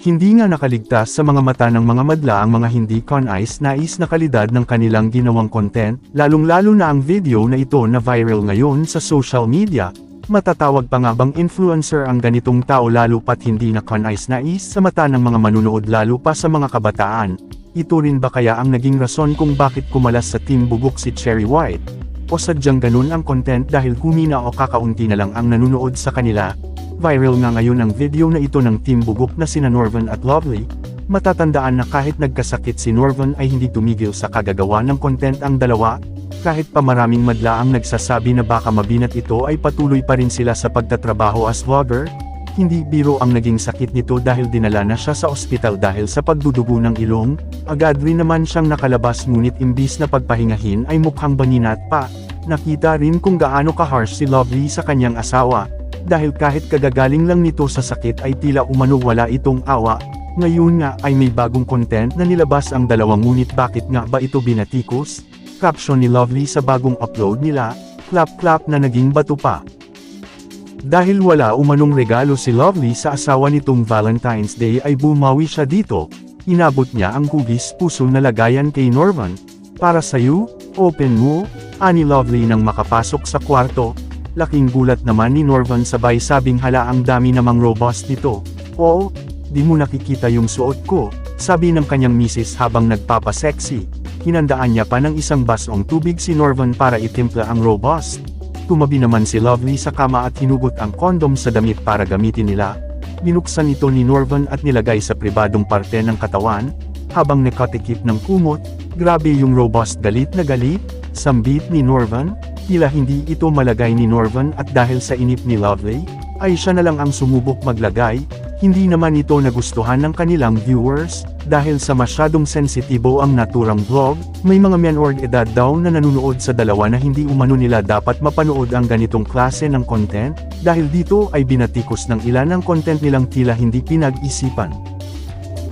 Hindi nga nakaligtas sa mga mata ng mga madla ang mga hindi con-ice nais na kalidad ng kanilang ginawang content, lalong-lalo na ang video na ito na viral ngayon sa social media. Matatawag pa nga bang influencer ang ganitong tao lalo pat hindi na con-ice nais sa mata ng mga manunood lalo pa sa mga kabataan. Ito rin ba kaya ang naging rason kung bakit kumalas sa Team Bugok si Cherry White? O sadyang ganun ang content dahil humina o kakaunti na lang ang nanunood sa kanila? Viral nga ngayon ang video na ito ng Team Bugok na sina Norvan at Lovely. Matatandaan na kahit nagkasakit si Norvan ay hindi tumigil sa kagagawa ng content ang dalawa, kahit pa maraming madla ang nagsasabi na baka mabinat ito ay patuloy pa rin sila sa pagtatrabaho as vlogger, hindi biro ang naging sakit nito dahil dinala na siya sa ospital dahil sa pagdudugo ng ilong, agad rin naman siyang nakalabas ngunit imbis na pagpahingahin ay mukhang baninat pa, nakita rin kung gaano ka-harsh si Lovely sa kanyang asawa, dahil kahit kagagaling lang nito sa sakit ay tila umano wala itong awa, ngayon nga ay may bagong content na nilabas ang dalawang ngunit bakit nga ba ito binatikos? Caption ni Lovely sa bagong upload nila, clap-clap na naging bato pa. Dahil wala umanong regalo si Lovely sa asawa nitong Valentine's Day ay bumawi siya dito, inabot niya ang hugis puso na lagayan kay Norman, para sa'yo, open mo, ani Lovely nang makapasok sa kwarto, laking gulat naman ni Norvan sabay sabing hala ang dami namang robust nito, oo, di mo nakikita yung suot ko, sabi ng kanyang misis habang nagpapasexy, hinandaan niya pa ng isang basong tubig si Norvan para itimpla ang robust. Tumabi naman si Lovely sa kama at hinugot ang kondom sa damit para gamitin nila. Binuksan ito ni Norvan at nilagay sa pribadong parte ng katawan, habang nakatikip ng kumot, grabe yung robust galit na galit, sambit ni Norvan, tila hindi ito malagay ni Norvan at dahil sa inip ni Lovely, ay siya na lang ang sumubok maglagay, hindi naman ito nagustuhan ng kanilang viewers, dahil sa masyadong sensitibo ang naturang vlog, may mga menor edad daw na nanunood sa dalawa na hindi umano nila dapat mapanood ang ganitong klase ng content, dahil dito ay binatikos ng ilan ang content nilang tila hindi pinag-isipan.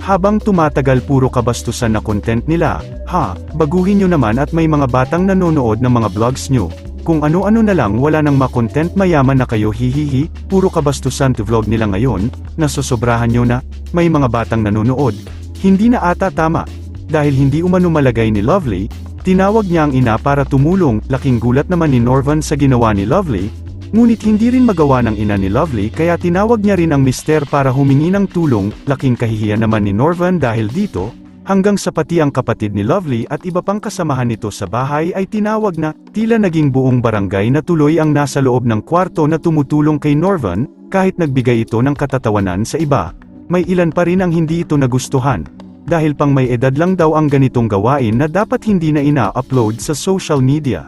Habang tumatagal puro kabastusan na content nila, ha, baguhin nyo naman at may mga batang nanonood ng mga vlogs nyo. Kung ano-ano na lang wala nang makontent mayaman na kayo hihihi, puro kabastusan to vlog nila ngayon, nasosobrahan nyo na, may mga batang nanonood. Hindi na ata tama. Dahil hindi umano malagay ni Lovely, tinawag niya ang ina para tumulong, laking gulat naman ni Norvan sa ginawa ni Lovely, Ngunit hindi rin magawa ng ina ni Lovely kaya tinawag niya rin ang mister para humingi ng tulong, laking kahihiyan naman ni Norvan dahil dito, hanggang sa pati ang kapatid ni Lovely at iba pang kasamahan nito sa bahay ay tinawag na, tila naging buong barangay na tuloy ang nasa loob ng kwarto na tumutulong kay Norvan, kahit nagbigay ito ng katatawanan sa iba, may ilan pa rin ang hindi ito nagustuhan. Dahil pang may edad lang daw ang ganitong gawain na dapat hindi na ina-upload sa social media.